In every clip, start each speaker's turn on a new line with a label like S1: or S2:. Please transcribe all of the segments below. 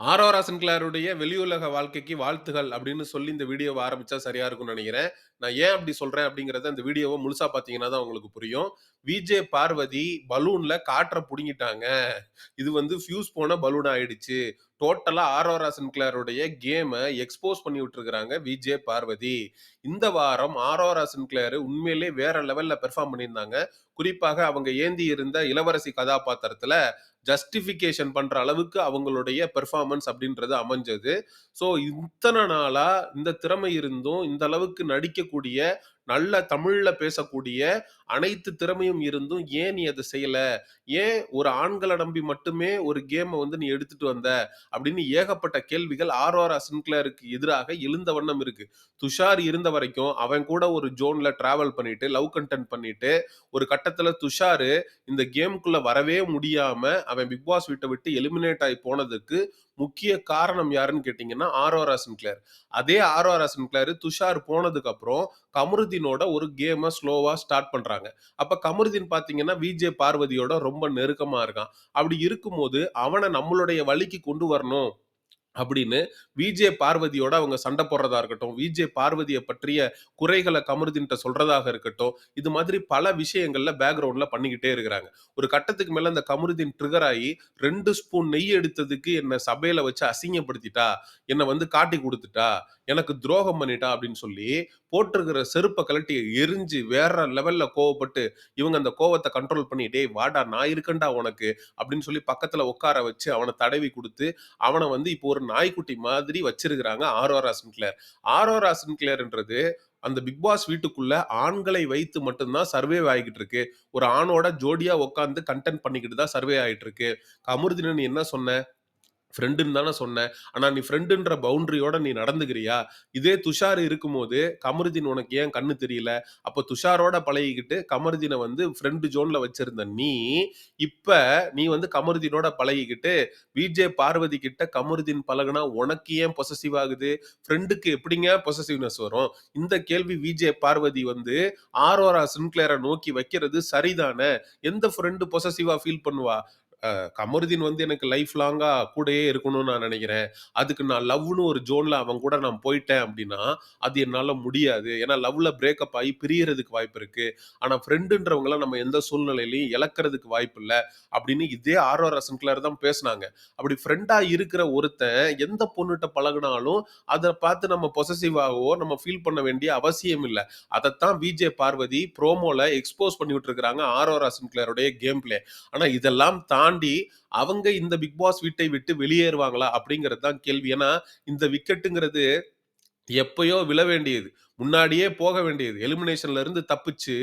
S1: Aurora சின்கிளருடைய வெளியுலக வாழ்க்கைக்கு வாழ்த்துகள் அப்படின்னு சொல்லி இந்த வீடியோவை ஆரம்பிச்சா சரியா இருக்கும்னு நினைக்கிறேன் நான் ஏன் அப்படி சொல்றேன் அப்படிங்கறத இந்த வீடியோவை முழுசா பாத்தீங்கன்னா தான் உங்களுக்கு புரியும். விஜே பார்வதி பலூன்ல காற்ற புடுங்கிட்டாங்க. இது வந்து ஃபியூஸ் போன பலூன் ஆயிடுச்சு. டோட்டலா ஆரோரா சின்கிளருடைய கேமை எக்ஸ்போஸ் பண்ணி விட்டுருக்காங்க விஜே பார்வதி. இந்த வாரம் ஆரோரா சின்கிளர் உண்மையிலே வேற லெவல்ல பெர்ஃபார்ம் பண்ணியிருந்தாங்க. குறிப்பாக அவங்க ஏந்தி இருந்த இளவரசி கதாபாத்திரத்துல ஜஸ்டிஃபிகேஷன் பண்ற அளவுக்கு அவங்களுடைய பெர்ஃபார்மன்ஸ் அப்படின்றது அமைஞ்சது. ஸோ இத்தனை நாளா இந்த திறமை இருந்தும், இந்த அளவுக்கு நடிக்கக்கூடிய, நல்ல தமிழ்ல பேசக்கூடிய, அனைத்து திறமையும் இருந்தும் ஏன் நீ அதை செய்யல? ஏன் ஒரு ஆண்களை நம்பி மட்டுமே ஒரு கேமை வந்து நீ எடுத்துட்டு வந்த? அப்படின்னு ஏகப்பட்ட கேள்விகள் ஆரோரா சின்க்ளருக்கு எதிராக எழுந்த வண்ணம் இருக்கு. துஷார் இருந்த வரைக்கும் அவன் கூட ஒரு ஜோன்ல டிராவல் பண்ணிட்டு, லவ் கன்டென்ட் பண்ணிட்டு, ஒரு கட்டத்துல துஷாரு இந்த கேம்க்குள்ள வரவே முடியாம, அவன் பிக் பாஸ் வீட்டை விட்டு எலிமினேட் ஆகி போனதுக்கு முக்கிய காரணம் யாருன்னு கேட்டிங்கன்னா ஆரோரா சின்க்ளேர் அதே ஆரோரா சின்க்ளேர் துஷார் போனதுக்கப்புறம் கமருதீனோட ஒரு கேமை ஸ்லோவாக ஸ்டார்ட் பண்ணுறாங்க அப்போ கமருதீன் பார்த்தீங்கன்னா, விஜே பார்வதியோட ரொம்ப நெருக்கமாக இருக்கான். அப்படி இருக்கும்போது, அவனை நம்மளுடைய வழிக்கு கொண்டு வரணும். அப்படின்னு விஜே பார்வதியோட அவங்க சண்டை போடுறதா இருக்கட்டும், விஜே பார்வதியை பற்றிய குறைகளை கமருதின்ட்ட சொல்றதாக இருக்கட்டும், இது மாதிரி பல விஷயங்கள்ல பேக்ரவுண்ட்ல பண்ணிக்கிட்டே இருக்கிறாங்க. ஒரு கட்டத்துக்கு மேல அந்த கமருதின் ட்ரிகர் ஆகி ரெண்டு ஸ்பூன் நெய் எடுத்ததுக்கு என்னை சபையில வச்சு அசிங்கப்படுத்திட்டா, என்னை வந்து காட்டி கொடுத்துட்டா எனக்கு துரோகம் பண்ணிட்டா அப்படின்னு சொல்லி போட்டிருக்கிற செருப்பை கழட்டி எரிஞ்சு வேற லெவல்ல கோவப்பட்டு, இவங்க அந்த கோவத்தை கண்ட்ரோல் பண்ணி, "டேய் வாடா நான் இருக்கேன்டா உனக்கு" அப்படின்னு சொல்லி பக்கத்துல உட்கார வச்சு அவனை தடவி கொடுத்து அவனை வந்து இப்போ ஒரு நாய்க்குட்டி மாதிரி வச்சிருக்கிறாங்க ஆரோரா சின்க்ளேர் ஆரோரா சின்க்ளேர்ன்றது அந்த பிக் பாஸ் வீட்டுக்குள்ள ஆண்களை வைத்து மட்டும்தான் சர்வே ஆகிக்கிட்டு இருக்கு. ஒரு ஆணோட ஜோடியா உட்காந்து கன்டென்ட் பண்ணிக்கிட்டு தான் சர்வே ஆகிட்டு இருக்கு. கமருதீன என்ன சொன்ன? ஃப்ரெண்டுன்னு தானே சொன்ன. ஆனா நீ ஃப்ரெண்டுன்ற பவுண்டரியோட நீ நடந்துக்கிறியா? இதே துஷார் இருக்கும்போது, கமருதீன் உனக்கு ஏன் கண்ணு தெரியல? அப்ப துஷாரோட பழகிக்கிட்டு கமருதீனை வந்து ஃப்ரெண்டு ஜோன்ல வச்சிருந்த நீ, இப்ப நீ வந்து கமருதீனோட பழகிக்கிட்டு, விஜே பார்வதி கிட்ட கமருதீன் பழகுனா உனக்கு ஏன் பொசசிவ் ஆகுது? ஃப்ரெண்டுக்கு எப்படிங்க பொசசிவ்னஸ் வரும்? இந்த கேள்வி விஜே பார்வதி வந்து ஆரோரா சின்கிளர நோக்கி வைக்கிறது சரிதானே? எந்த ஃப்ரெண்டு பொசெசிவா ஃபீல் பண்ணுவா? கமருதீன் வந்து எனக்கு லைஃப் லாங்காக கூடயே இருக்கணும்னு நான் நினைக்கிறேன் அதுக்கு நான் லவ்னு ஒரு ஜோனில் அவன் கூட நான் போயிட்டேன் அப்படின்னா, அது என்னால் முடியாது. ஏன்னா லவ்வில் பிரேக்கப் ஆகி பிரியறதுக்கு வாய்ப்பு இருக்குது ஆனால் ஃப்ரெண்டுன்றவங்களாம் நம்ம எந்த சூழ்நிலையிலையும் இழக்கிறதுக்கு வாய்ப்பில்ல. அப்படின்னு இதே ஆரோரா கிளார் தான் பேசுனாங்க. அப்படி ஃப்ரெண்டாக இருக்கிற ஒருத்தன் எந்த பொண்ணுகிட்ட பழகுனாலும், அதை பார்த்து நம்ம பொசெசிவாவோ நம்ம ஃபீல் பண்ண வேண்டிய அவசியம் இல்லை அதைத்தான் விஜே பார்வதி ப்ரோமோவில் எக்ஸ்போஸ் பண்ணி விட்டுருக்காங்க ஆரோரா சின்கிளருடைய கேம் பிளே. ஆனால் இதெல்லாம் தான் தாண்டி அவங்க இந்த பிக் பாஸ் வீட்டை விட்டு வெளியேறுவாங்களா? அப்படிங்கிறது தான் கேள்வி. ஏன்னா இந்த விக்கெட்டுங்கிறது எப்பயோ விழ வேண்டியது. முன்னாடியே போக வேண்டியது. எலிமினேஷன்ல இருந்து தப்பிச்சு,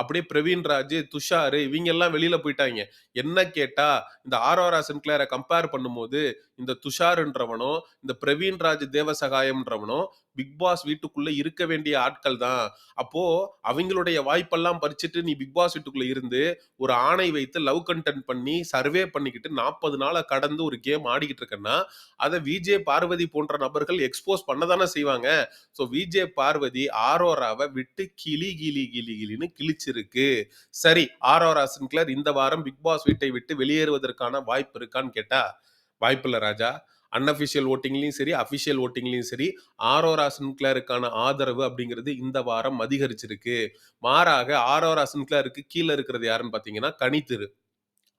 S1: அப்படியே பிரவீன்ராஜ், துஷார் இவங்க எல்லாம் வெளியில போயிட்டாங்க என்ன கேட்டா, இந்த ஆரோரா சின்கிளர கம்பேர் பண்ணும்போது, இந்த துஷார்ன்றவனோ இந்த பிரவீன்ராஜ் தேவசகாயம்ன்றவனும் பிக் பாஸ் வீட்டுக்குள்ள இருக்க வேண்டிய ஆட்கள் தான். அப்போ அவங்களுடைய வாய்ப்பெல்லாம் பறிச்சுட்டு நீ பிக் பாஸ் வீட்டுக்குள்ள இருந்து, ஒரு ஆணை வைத்து லவ் கன்டென்ட் பண்ணி, சர்வே பண்ணிக்கிட்டு நாற்பது நாளை கடந்து ஒரு கேம் ஆடிக்கிட்டு இருக்கேன்னா அதை விஜே பார்வதி போன்ற நபர்கள் எக்ஸ்போஸ் பண்ண தானே செய்வாங்க. ஸோ விஜே பார்வதி ஆரோராவை விட்டு கிளி கிளி கிளி கிளின்னு கிழிச்சிருக்கு. சரி, ஆரோரா சின்க்ளர் இந்த வாரம் பிக் பாஸ் வீட்டை விட்டு வெளியேறுவதற்கான வாய்ப்பு இருக்கான்னு கேட்டா, வாய்ப்பில்ல ராஜா. அன்அஃபிஷியல் ஓட்டிங்லையும் சரி, அஃபிஷியல் ஓட்டிங்லையும் சரி, ஆரோரா சின்கிளருக்கான ஆதரவு அப்படிங்கிறது இந்த வாரம் அதிகரிச்சிருக்கு. மாறாக ஆரோரா சின்கிளருக்கு கீழே இருக்கிறது யாருன்னு பார்த்தீங்கன்னா, கனிதிரு.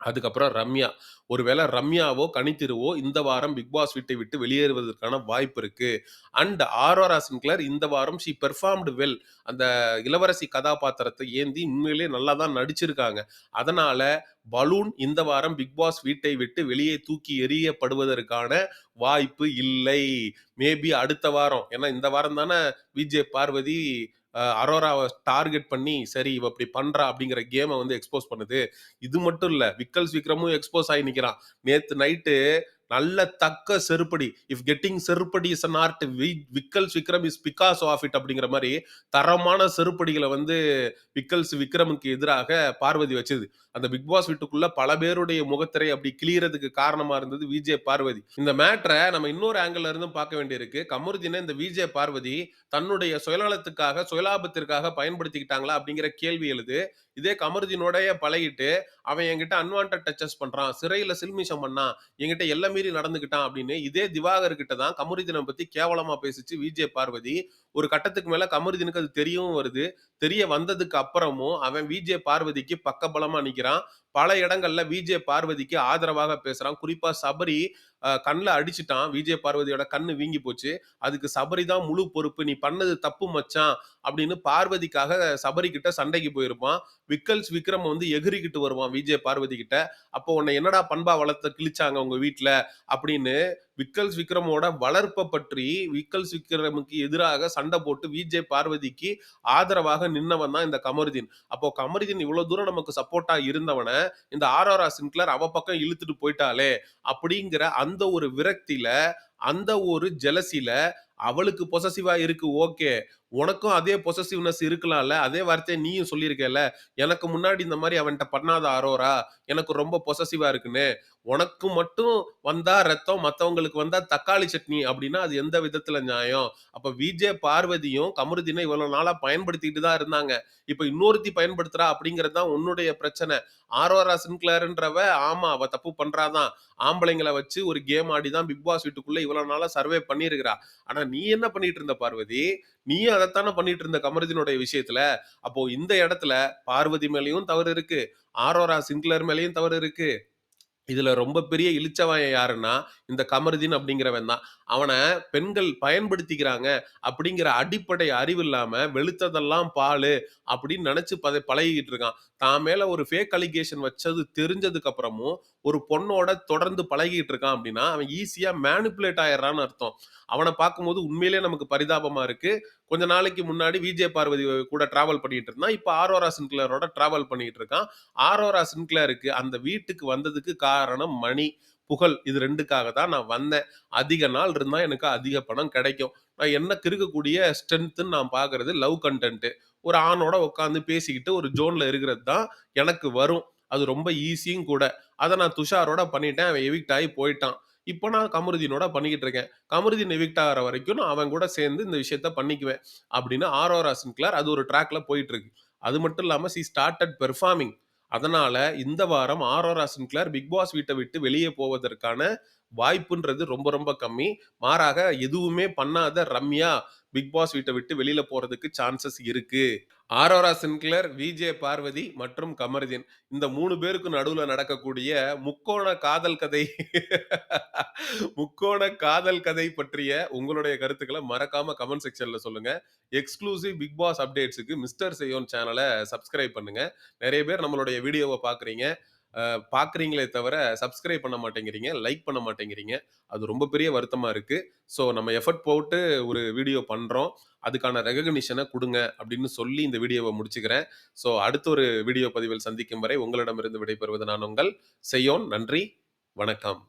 S1: அதுக்கப்புறம் ரம்யா. ஒருவேளை ரம்யாவோ, கணித்திருவோ இந்த வாரம் பிக் பாஸ் வீட்டை விட்டு வெளியேறுவதற்கான வாய்ப்பு இருக்கு. அண்ட் ஆரோரா சின்க்ளர் இந்த வாரம் ஷி பெர்ஃபார்ம்டு வெல். அந்த இளவரசி கதாபாத்திரத்தை ஏந்தி உண்மையிலே நல்லா தான் நடிச்சிருக்காங்க. அதனால பலூன் இந்த வாரம் பிக் பாஸ் வீட்டை விட்டு வெளியே தூக்கி எறியப்படுவதற்கான வாய்ப்பு இல்லை. மேபி அடுத்த வாரம். ஏன்னா இந்த வாரம் தானே விஜே பார்வதி அரோராவை டார்கெட் பண்ணி, சரி இவ இப்படி பண்றா அப்படிங்கிற கேமை வந்து எக்ஸ்போஸ் பண்ணுது. இது மட்டும் இல்ல. விக்கல்ஸ் விக்ரமும் எக்ஸ்போஸ் ஆகி நிக்கிறான். நேத்து நைட்டு நல்ல தக்க செருப்படி. இஃப் கெட்டிங் செருப்படி இஸ் அன் ஆர்ட் வி Vikkals Vikram is because of it அப்படிங்கிற மாதிரி தரமான செருப்படிகளை வந்து விக்கல்ஸ் விக்ரமுக்கு எதிராக பார்வதி வச்சது. அந்த பிக் பாஸ் வீட்டுக்குள்ள பல பேருடைய முகத்திரை அப்படி கிளியறதுக்கு காரணமா இருந்தது விஜே பார்வதி. இந்த மேட்டரை நம்ம இன்னொரு ஆங்கிள் இருந்தும் பார்க்க வேண்டியிருக்கு. கமருதீன இந்த விஜே பார்வதி தன்னுடைய சுயநலத்துக்காக, சுயலாபத்திற்காக பயன்படுத்திக்கிட்டாங்களா அப்படிங்கிற கேள்வி எழுது. இதே கமருதீனோடயே பழகிட்டு, அவன் என்கிட்ட அன்வான்டட் டச்சஸ் பண்றான். சிறையில சில்மிஷம் பண்ணான். என்கிட்ட எல்லா மீறி நடந்துக்கிட்டான் அப்படின்னு இதே திவாகர் கிட்ட தான் கமருதீனை பத்தி கேவலமா பேசிச்சு விஜே பார்வதி. ஒரு கட்டத்துக்கு மேல கமருதீனுக்கு அது தெரியவும் வருது. தெரிய வந்ததுக்கு அப்புறமும் அவன் விஜே பார்வதிக்கு பக்கபலமா நிக்கிறான். பல இடங்கள்ல விஜே பார்வதிக்கு ஆதரவாக பேசுறான். குறிப்பா சபரி கண்ணில் அடிச்சுட்டான். விஜே பார்வதியோட கண்ணு வீங்கி போச்சு. அதுக்கு சபரி தான் முழு பொறுப்பு. "நீ பண்ணது தப்பு மச்சான்" அப்படின்னு பார்வதிக்காக சபரி கிட்ட சண்டைக்கு போயிருப்பான். விக்கல்ஸ் விக்ரம் வந்து எகிறிக்கிட்டு வருவான் விஜே பார்வதி கிட்ட. அப்போ "உன்னை என்னடா பண்பா வளர்த்து கிழிச்சாங்க உங்க வீட்டில் அப்படின்னு விக்கல்ஸ் விக்ரமோட வளர்ப்பை பற்றி விக்கல்ஸ் விக்ரமுக்கு எதிராக சண்டை போட்டு விஜே பார்வதிக்கு ஆதரவாக நின்னவன் தான் இந்த கமருதீன். அப்போ கமருதீன் இவ்வளவு தூரம் நமக்கு சப்போர்ட்டா இருந்தவனை இந்த ஆர் ஆர் சின்க்ளர் அவ பக்கம் இழுத்துட்டு போயிட்டாலே அப்படிங்கிற அந்த ஒரு விரக்தியில, அந்த ஒரு ஜெலசில அவளுக்கு பொசசிவா இருக்கு ஓகே. உனக்கும் அதே பொசசிவ்னஸ் இருக்கலாம்ல. அதே வார்த்தையை நீயும் சொல்லியிருக்கல எனக்கு முன்னாடி இந்த மாதிரி அவன்கிட்ட பண்ணாத அரோரா. எனக்கு ரொம்ப பொசசிவா இருக்குன்னு. உனக்கு மட்டும் வந்தா ரத்தம், மத்தவங்களுக்கு வந்தா தக்காளி சட்னி அப்படின்னா, அது எந்த விதத்துல நியாயம்? அப்ப விஜே பார்வதியும் கமருதீன இவ்வளவு நாளா பயன்படுத்திக்கிட்டு தான் இருந்தாங்க. இப்ப இன்னொருத்தி பயன்படுத்துறா அப்படிங்கிறது தான் உன்னுடைய பிரச்சனை. ஆரோரா சின்கிளர்ன்றவ ஆமா அவ தப்பு பண்றாதான் ஆம்பளைங்களை வச்சு ஒரு கேம் ஆடி தான் பிக் பாஸ் வீட்டுக்குள்ள இவ்வளவு நாளா சர்வே பண்ணியிருக்கிறா. ஆனா நீ என்ன பண்ணிட்டு இருந்த பார்வதி? நீயும் அதைத்தானே பண்ணிட்டு இருந்த கமருதீனுடைய விஷயத்துல. அப்போ இந்த இடத்துல பார்வதி மேலையும் தவறு இருக்கு. ஆரோரா சிங்க்லர் மேலையும் தவறு இருக்கு. இதுல ரொம்ப பெரிய இழிச்சவாயன் யாருன்னா, இந்த கமருதீன் அப்படிங்கிறவன் தான். அவனை பெண்கள் பயன்படுத்திக்கிறாங்க அப்படிங்கிற அடிப்படை அறிவு இல்லாம, வெளுத்ததெல்லாம் பாலு அப்படின்னு நினைச்சு பத பழகிக்கிட்டு இருக்கான். தான் மேல ஒரு ஃபேக் அலிகேஷன் வச்சது தெரிஞ்சதுக்கு அப்புறமும், ஒரு பொண்ணோட தொடர்ந்து பழகிட்டு இருக்கான் அப்படின்னா, அவன் ஈஸியா மேனிப்புலேட் ஆயிடுறான்னு அர்த்தம். அவனை பார்க்கும்போது உண்மையிலேயே நமக்கு பரிதாபமா இருக்கு. கொஞ்ச நாளைக்கு முன்னாடி விஜே பார்வதி கூட டிராவல் பண்ணிட்டு இருந்தான். இப்ப ஆரோரா சின்க்ளேரோட டிராவல் பண்ணிட்டு இருக்கான். ஆரோரா சின்க்ளேருக்கு அந்த வீட்டுக்கு வந்ததுக்கு காரணம் மணி, புகழ் இது ரெண்டுக்காக தான் நான் வந்தேன். அதிக நாள் இருந்தால் எனக்கு அதிக பணம் கிடைக்கும். நான் எனக்கு இருக்கக்கூடிய ஸ்ட்ரென்த்துன்னு நான் பார்க்கிறது லவ் கண்டென்ட்டு ஒரு ஆணோட உட்காந்து பேசிக்கிட்டு ஒரு ஜோன்ல இருக்கிறது தான் எனக்கு வரும். அது ரொம்ப ஈஸியும் கூட. அதை நான் துஷாரோட பண்ணிட்டேன். அவன் எவிக்ட் ஆகி போயிட்டான். இப்போ நான் கமருதீனோட பண்ணிக்கிட்டு இருக்கேன். கமருதீன் எவிக்ட் ஆகிற வரைக்கும் நான் அவன் கூட சேர்ந்து இந்த விஷயத்த பண்ணிக்குவேன். அப்படின்னு ஆரோரா கிளார் அது ஒரு ட்ராக்ல போயிட்டு இருக்கு. அது மட்டும் இல்லாம சி ஸ்டார்டட் பெர்ஃபார்மிங். அதனால இந்த வாரம் ஆரோரா சின்க்ளர் பிக் பாஸ் வீட்டை விட்டு வெளியே போவதற்கான வாய்ப்புன்றது ரொம்ப ரொம்ப கம்மி. மாறாக எதுவுமே பண்ணாத ரம்யா பிக் பாஸ் வீட்டை விட்டு வெளியில போறதுக்கு சான்சஸ் இருக்கு. ஆரோரா சின்க்ளர் விஜே பார்வதி மற்றும் கமர்தீன் இந்த மூணு பேருக்கும் நடுவில் நடக்கக்கூடிய முக்கோண காதல் கதை முக்கோண காதல் கதை பற்றிய உங்களுடைய கருத்துக்களை மறக்காம கமெண்ட் செக்ஷன்ல சொல்லுங்க. எக்ஸ்க்ளூசிவ் பிக் பாஸ் அப்டேட்ஸுக்கு மிஸ்டர் செய்யோன் சேனலை சப்ஸ்கிரைப் பண்ணுங்க. நிறைய பேர் நம்மளுடைய வீடியோவை பார்க்குறீங்க. பார்க்குறீங்களே தவிர சப்ஸ்கிரைப் பண்ண மாட்டேங்கிறீங்க. லைக் பண்ண மாட்டேங்கிறீங்க. அது ரொம்ப பெரிய வருத்தமாக இருக்குது ஸோ நம்ம எஃபர்ட் போட்டு ஒரு வீடியோ பண்ணுறோம் அதுக்கான ரெகக்னிஷனை கொடுங்க அப்படின்னு சொல்லி இந்த வீடியோவை முடிச்சுக்கிறேன். ஸோ அடுத்த ஒரு வீடியோ பதிவில் சந்திக்கும் வரை உங்களிடமிருந்து விடைபெறுவது நான் உங்கள் செய்யோன். நன்றி, வணக்கம்.